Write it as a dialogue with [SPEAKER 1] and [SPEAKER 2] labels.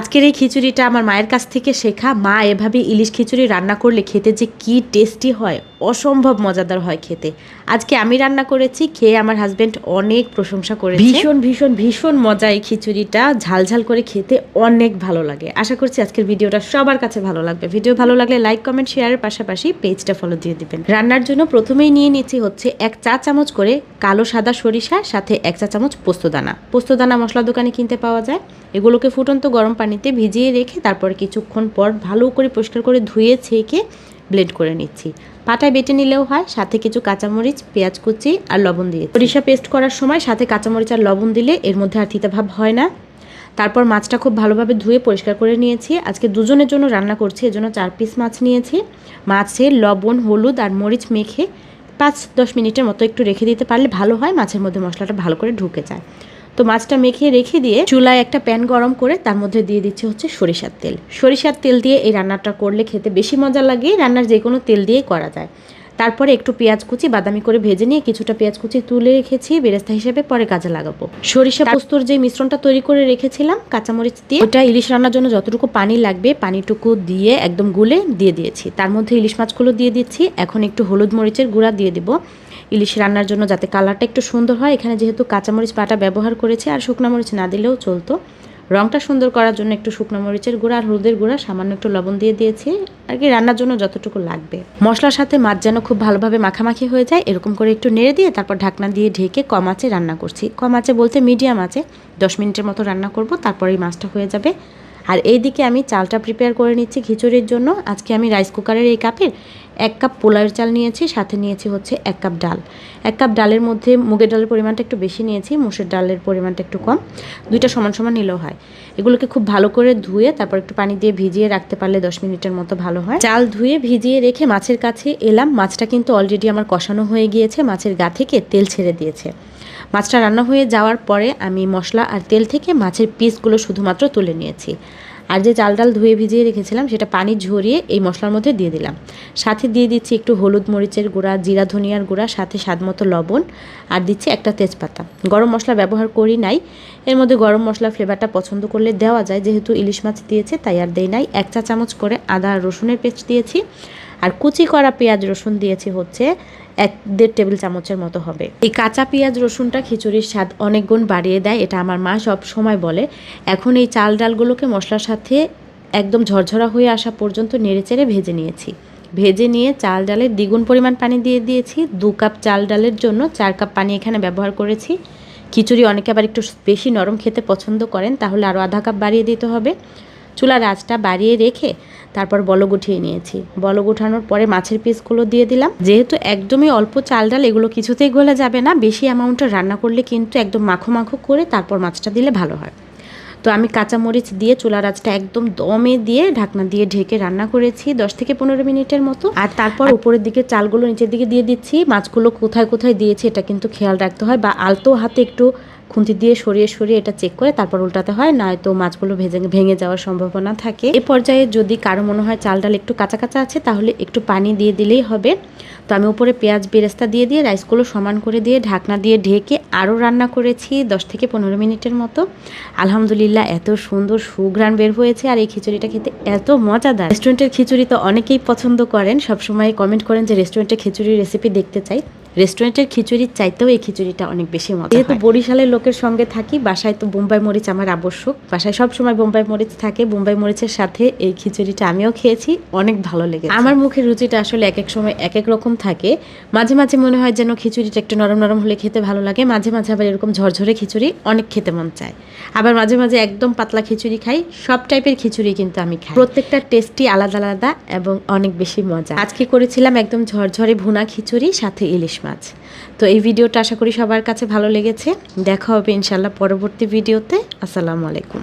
[SPEAKER 1] আজকের এই খিচুড়িটা আমার মায়ের কাছ থেকে শেখা। মা এভাবে ইলিশ খিচুড়ি রান্না করলে খেতে যে কি টেস্টি হয়, অসম্ভব মজাদার হয় খেতে। আজকে আমি রান্না করেছি, খেয়ে আমার হাজবেন্ড অনেক প্রশংসা করে ভীষণ ভীষণ ভীষণ মজা এই খিচুড়িটা। ঝাল ঝাল করে খেতে অনেক ভালো লাগে। আশা করছি আজকের ভিডিওটা সবার কাছে ভালো লাগবে। ভিডিও ভালো লাগলে লাইক কমেন্ট শেয়ারের পাশাপাশি পেজটা ফলো দিয়ে দিবেন। রান্নার জন্য প্রথমেই নিয়ে নিচ্ছি হচ্ছে এক চা চামচ করে কালো সাদা সরিষা সাথে এক চা চামচ পোস্তদানা। পোস্তদানা মশলা দোকানে কিনতে পাওয়া যায়। এগুলোকে ফুটন্ত গরম পানিতে ভিজিয়ে রেখে তারপর কিছুক্ষণ পর ভালো করে পরিষ্কার করে ধুয়ে ছেঁকে ব্লেন্ড করে নিচ্ছি। পাটায় বেটে নিলেও হয়, সাথে কিছু কাঁচামরিচ, পেঁয়াজ কুচি আর লবণ দিয়ে সরিষা পেস্ট করার সময় সাথে কাঁচামরিচ আর লবণ দিলে এর মধ্যে আর তিতা ভাব হয় না। তারপর মাছটা খুব ভালোভাবে ধুয়ে পরিষ্কার করে নিয়েছি। আজকে দুজনের জন্য রান্না করছি, এজন্য চার পিস মাছ নিয়েছি। মাছে লবণ, হলুদ আর মরিচ মেখে পাঁচ দশ মিনিটের মতো একটু রেখে দিতে পারলে ভালো হয়, মাছের মধ্যে মশলাটা ভালো করে ঢুকে যায়। তো মাছটা মেখে রেখে দিয়ে চুলায় একটা প্যান গরম করে তার মধ্যে দিয়ে দিচ্ছে হচ্ছে সরিষার তেল। সরিষার তেল দিয়ে এই রান্নাটা করলে খেতে বেশি মজা লাগে রান্নার যে কোনো তেল দিয়ে করা যায়। তারপরে একটু পেঁয়াজ কুচি বাদামি করে ভেজে নিয়ে কিছুটা পেঁয়াজ কুচি তুলে রেখেছি বেরেস্তা হিসেবে পরে কাজে লাগাবো। সরিষা পোস্তর যে মিশ্রণটা তৈরি করে রেখেছিলাম কাঁচামরিচ দিয়ে ওটা ইলিশ রান্নার জন্য যতটুকু পানি লাগবে পানিটুকু দিয়ে একদম গুলে দিয়ে দিয়েছি। তার মধ্যে ইলিশ মাছগুলো দিয়ে দিচ্ছি। এখন একটু হলুদ মরিচের গুঁড়া দিয়ে দিব। ইলিশ রান্নার জন্য যাতে কালারটা একটু সুন্দর হয়। এখানে যেহেতু কাঁচামরিচ পাটা ব্যবহার করেছি আর শুকনো মরিচ না দিলেও চলতো। রংটা সুন্দর করার জন্য একটু শুকনো মরিচের গুঁড়া আর হলুদের গুঁড়া, সামান্য একটু লবণ দিয়ে দিয়েছি। আর কি, রান্নার জন্য যতটুকু লাগবে। মশলার সাথে মাছ যেন খুব ভালোভাবে মাখামাখি হয়ে যায়, এরকম করে একটু নেড়ে দিয়ে তারপর ঢাকনা দিয়ে ঢেকে কম আঁচে রান্না করছি। কম আঁচে বলতে মিডিয়াম আছে দশ মিনিটের মতো রান্না করব, তারপর এই মাছটা হয়ে যাবে। আর এইদিকে আমি চালটা প্রিপেয়ার করে নিচ্ছি খিচুড়ির জন্য। আজকে আমি রাইস কুকারের এই কাপের এক কাপ পোলাওয়ের চাল নিয়েছি, সাথে নিয়েছি হচ্ছে এক কাপ ডাল। এক কাপ ডালের মধ্যে মুগের ডালের পরিমাণটা একটু বেশি নিয়েছি মুসের ডালের পরিমাণটা একটু কম। দুইটা সমান সমান নিলেও হয়। এগুলোকে খুব ভালো করে ধুয়ে তারপর একটু পানি দিয়ে ভিজিয়ে রাখতে পারলে দশ মিনিটের মতো ভালো হয়। চাল ধুয়ে ভিজিয়ে রেখে মাছের কাছে এলাম। মাছটা কিন্তু অলরেডি আমার কষানো হয়ে গিয়েছে, মাছের গা থেকে তেল ছেড়ে দিয়েছে। মাছটা রান্না হয়ে যাওয়ার পরে আমি মশলা আর তেল থেকে মাছের পিসগুলো শুধুমাত্র তুলে নিয়েছি। আর যে চাল ডাল ধুয়ে ভিজিয়ে রেখেছিলাম, সেটা পানি ঝরিয়ে এই মশলার মধ্যে দিয়ে দিলাম। সাথে দিয়ে দিচ্ছি একটু হলুদ মরিচের গুঁড়া, জিরা, ধনিয়ার গুঁড়া, সাথে স্বাদ মতো লবণ, আর দিচ্ছি একটা তেজপাতা। গরম মশলা ব্যবহার করি নাই। এর মধ্যে গরম মশলা ফ্লেভারটা পছন্দ করলে দেওয়া যায়, যেহেতু ইলিশ মাছ দিয়েছে, তাই আর দেই নাই। এক চা চামচ করে আদা আর রসুনের পেস্ট দিয়েছি। আর কুচি করা পেঁয়াজ রসুন দিয়েছি হচ্ছে এক দেড় টেবিল চামচের মতো হবে। এই কাঁচা পেঁয়াজ রসুনটা খিচুড়ির স্বাদ অনেক গুণ বাড়িয়ে দেয়, এটা আমার মা সব সময় বলে। এখন এই চাল ডালগুলোকে মশলার সাথে একদম ঝরঝরা হয়ে আসা পর্যন্ত নেড়েচেড়ে ভেজে নিয়েছি। ভেজে নিয়ে চাল ডালের দ্বিগুণ পরিমাণ পানি দিয়ে দিয়েছি, দু কাপ চাল ডালের জন্য চার কাপ পানি এখানে ব্যবহার করেছি। খিচুড়ি অনেকে আবার একটু বেশি নরম খেতে পছন্দ করেন, তাহলে আরও আধা কাপ বাড়িয়ে দিতে হবে। চুলার আঁচটা বাড়িয়ে রেখে তারপর বলগ উঠিয়ে নিয়েছি। বলগ উঠানোর পরে মাছের পিসগুলো দিয়ে দিলাম। যেহেতু একদমই অল্প চাল ডাল এগুলো কিছুতেই গলে যাবে না বেশি অ্যামাউন্টে রান্না করলে কিন্তু একদম মাখো মাখো করে তারপর মাছটা দিলে ভালো হয়। তো আমি কাঁচামরিচ দিয়ে চুলার আঁচটা একদম দমে দিয়ে ঢাকনা দিয়ে ঢেকে রান্না করেছি দশ থেকে পনেরো মিনিটের মতো। আর তারপর উপরের দিকে চালগুলো নিচের দিকে দিয়ে দিচ্ছি। মাছগুলো কোথায় কোথায় দিয়েছি এটা কিন্তু খেয়াল রাখতে হয় বা আলতো হাতে একটু খুন্তি দিয়ে সরিয়ে সরিয়ে এটা চেক করে তারপর উল্টাতে হয়, নয়তো মাছগুলো ভেজে, ভেঙে যাওয়ার সম্ভাবনা থাকে। এ পর্যায়ে যদি কারও মনে হয় চাল ডাল একটু কাঁচা কাঁচা আছে, তাহলে একটু পানি দিয়ে দিলেই হবে। তো আমি উপরে পেঁয়াজ বেরেস্তা দিয়ে দিয়ে রাইসগুলো সমান করে দিয়ে ঢাকনা দিয়ে ঢেকে আরও রান্না করেছি দশ থেকে পনেরো মিনিটের মতো। আলহামদুলিল্লাহ এত সুন্দর সুঘ্রাণ বের হয়েছে আর এই খিচুড়িটা খেতে এত মজাদার। রেস্টুরেন্টের খিচুড়ি তো অনেকেই পছন্দ করেন। সবসময় কমেন্ট করেন যে রেস্টুরেন্টের খিচুড়ির রেসিপি দেখতে চাই। রেস্টুরেন্টের খিচুড়ির চাইতেও এই খিচুড়িটা অনেক বেশি মজা যেহেতু বরিশালের লোকের সঙ্গে থাকি বাসায় তো বোম্বাই মরিচ আমার আবশ্যক। বাসায় সব সময় বোম্বাই মরিচ থাকে। বোম্বাই মরিচের সাথে এই খিচুড়িটা আমিও খেয়েছি অনেক ভালো লেগেছে। আমার মুখের রুচিটা আসলে এক এক সময় এক এক রকম থাকে। মাঝে মাঝে মনে হয় যেন খিচুড়িটা একটু নরম নরম হলে খেতে ভালো লাগে। মাঝে মাঝে আবার এরকম ঝরঝরে খিচুড়ি অনেক খেতে মন চায়। আবার মাঝে মাঝে একদম পাতলা খিচুড়ি খাই। সব টাইপের খিচুড়ি কিন্তু আমি খাই। প্রত্যেকটা টেস্টই আলাদা আলাদা এবং অনেক বেশি মজা। আজকে করেছিলাম একদম ঝরঝরে ভুনা খিচুড়ি সাথে ইলিশ মাছ তো এই ভিডিওটা আশা করি সবার কাছে ভালো লেগেছে। দেখা হবে ইনশাল্লাহ পরবর্তী ভিডিওতে। আসসালামু আলাইকুম।